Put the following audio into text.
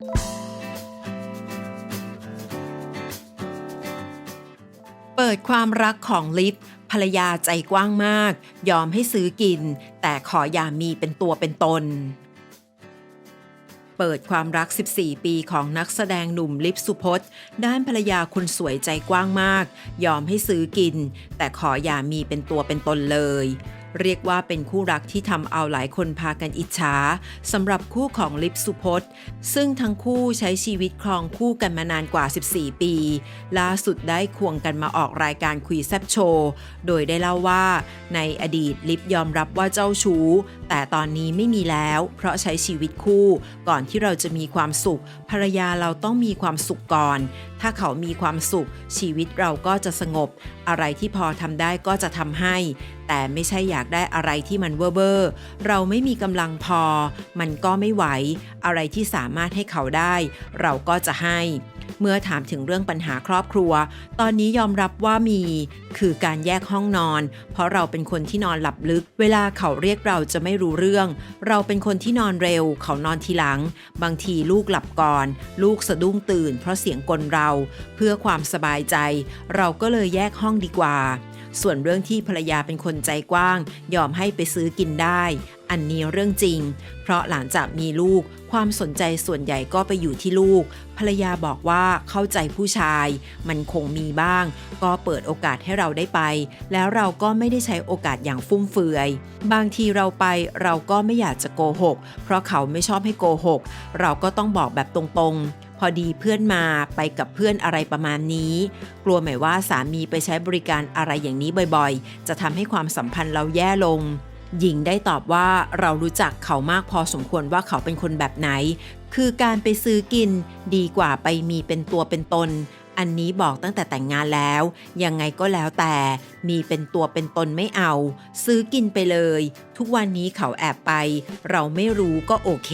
เปิดความรักของลิฟภรรยาใจกว้างมาก ยอมให้ซื้อกิน แต่ขออย่ามีเป็นตัวเป็นตน เปิดความรัก 14 ปีของนักแสดงหนุ่มลิฟสุพจน์ ด้านภรรยาคนสวยใจกว้างมาก ยอมให้ซื้อกิน แต่ขออย่ามีเป็นตัวเป็นตนเลย เรียกว่าเป็นคู่รักที่ทำเอาหลายคนพากันอิจฉาสำหรับคู่ของลิฟสุพจน์ ซึ่งทั้งคู่ใช้ชีวิตครองคู่กันมานานกว่า 14 ปี ล่าสุดได้ควงกันมาออกรายการคุยแซบโชว์โดยได้เล่าว่า ในอดีตลิฟยอมรับว่าเจ้าชู้ แต่ตอนนี้ไม่มีแล้ว เพราะใช้ชีวิตคู่ ก่อนที่เราจะมีความสุข ภรรยาเราต้องมีความสุขก่อน ถ้าเขามีความสุข ชีวิตเราก็จะสงบ อะไรที่พอทำได้ก็จะทำให้ แต่ไม่ใช่อย่าากได้อะไรที่มันเว่อร์เราไม่มีกำลังพอ มันก็ไม่ไหว อะไรที่สามารถให้เขาได้ เราก็จะให้ เมื่อถามถึงเรื่องปัญหาครอบครัว ตอนนี้ยอมรับว่ามี คือการแยกห้องนอน เพราะเราเป็นคนที่นอนหลับลึก เวลาเขาเรียกเราจะไม่รู้เรื่อง เราเป็นคนที่นอนเร็ว เขานอนทีหลัง บางทีลูกหลับก่อน ลูกสะดุ้งตื่น เพราะเสียงกลเรา เพื่อความสบายใจ เราก็เลยแยกห้องดีกว่า ส่วนเรื่องที่ภรรยาเป็นคนใจกว้าง ยอมให้ไปซื้อกินได้ อันนี้เรื่องจริง เพราะหลังจากมีลูก ความสนใจส่วนใหญ่ก็ไปอยู่ที่ลูก ภรรยาบอกว่าเข้าใจผู้ชาย มันคงมีบ้าง ก็เปิดโอกาสให้เราได้ไป แล้วเราก็ไม่ได้ใช้โอกาสอย่างฟุ่มเฟือย บางทีเราไปเราก็ไม่อยากจะโกหก เพราะเขาไม่ชอบให้โกหก เราก็ต้องบอกแบบตรงๆ พอดีเพื่อนมาไปกับเพื่อนอะไรประมาณนี้ กลัวไหมว่าสามีไปใช้บริการอะไรอย่างนี้บ่อยๆ จะทำให้ความสัมพันธ์เราแย่ลง หญิงได้ตอบว่าเรารู้จักเขามากพอสมควรว่าเขาเป็นคนแบบไหน คือการไปซื้อกินดีกว่าไปมีเป็นตัวเป็นตน อันนี้บอกตั้งแต่แต่งงานแล้ว ยังไงก็แล้วแต่ มีเป็นตัวเป็นตนไม่เอา ซื้อกินไปเลย ทุกวันนี้เขาแอบไป เราไม่รู้ก็โอเค